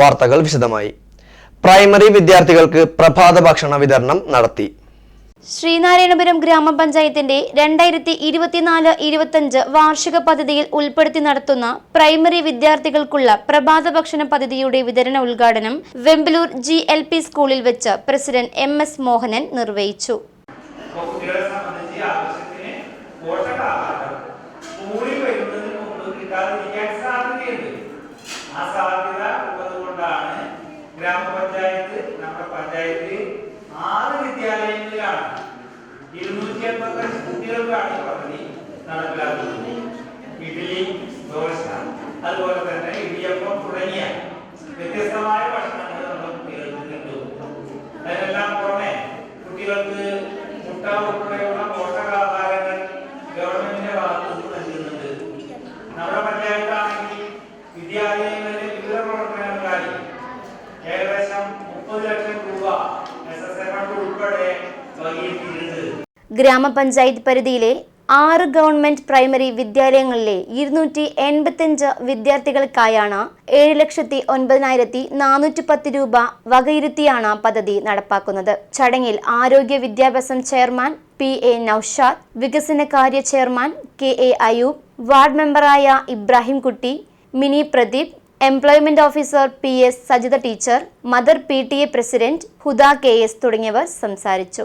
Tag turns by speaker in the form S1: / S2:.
S1: വാർത്തകൾ വിശദമായി. പ്രൈമറി വിദ്യാർത്ഥികൾക്ക് പ്രഭാത ഭക്ഷണ വിതരണം നടത്തി.
S2: ശ്രീനാരായണപുരം ഗ്രാമപഞ്ചായത്തിന്റെ രണ്ടായിരത്തി ഇരുപത്തിനാല് ഇരുപത്തഞ്ച് വാർഷിക പദ്ധതിയിൽ ഉൾപ്പെടുത്തി നടത്തുന്ന പ്രൈമറി വിദ്യാർത്ഥികൾക്കുള്ള പ്രഭാത ഭക്ഷണ പദ്ധതിയുടെ വിതരണ ഉദ്ഘാടനം വെമ്പലൂർ ജി സ്കൂളിൽ വെച്ച് പ്രസിഡന്റ് എം മോഹനൻ നിർവഹിച്ചു.
S3: നമ്മുടെ പഞ്ചായത്തിൽ ആറ് വിദ്യാലയങ്ങളിലാണ് ഇരുന്നൂറ്റി എൺപത്തഞ്ച് കുട്ടികൾക്കാണ് പദ്ധതി നടപ്പിലാക്കുന്നത്. ഇഡ്ഡലി ദോശ അതുപോലെ തന്നെ ഇടിയപ്പം തുടങ്ങിയ വ്യത്യസ്തമായ ഭക്ഷണങ്ങൾ നമ്മുടെ കുട്ടികൾക്ക് കിട്ടും. അതിനെല്ലാം പുറമെ കുട്ടികൾക്ക് മുട്ട ഉൾപ്പെടെയുള്ള പോഷകാഹാരങ്ങൾ ഗവൺമെന്റിന്റെ ഭാഗത്തു നിന്ന് നൽകുന്നുണ്ട്. നമ്മുടെ പഞ്ചായത്താണെങ്കിൽ വിദ്യാലയങ്ങളിലെ വിവിധ പ്രവർത്തനങ്ങൾക്കായി ഏകദേശം എസ്
S2: ഗ്രാമപഞ്ചായത്ത് പരിധിയിലെ ആറ് ഗവൺമെന്റ് പ്രൈമറി വിദ്യാലയങ്ങളിലെ ഇരുന്നൂറ്റി എൺപത്തിയഞ്ച് വിദ്യാർത്ഥികൾക്കായാണ് ഏഴ് ലക്ഷത്തി ഒൻപതിനായിരത്തി നാനൂറ്റി പത്ത് രൂപ വകയിരുത്തിയാണ് പദ്ധതി നടപ്പാക്കുന്നത്. ചടങ്ങിൽ ആരോഗ്യ വിദ്യാഭ്യാസം ചെയർമാൻ പി എ നൌഷാദ് വികസനകാര്യ chairman K A Ayub ward മെമ്പറായ Ibrahim Kutty Mini Pradeep employment officer P S Sajitha teacher mother P T A president Huda K S തുടങ്ങിയവർ സംസാരിച്ചു.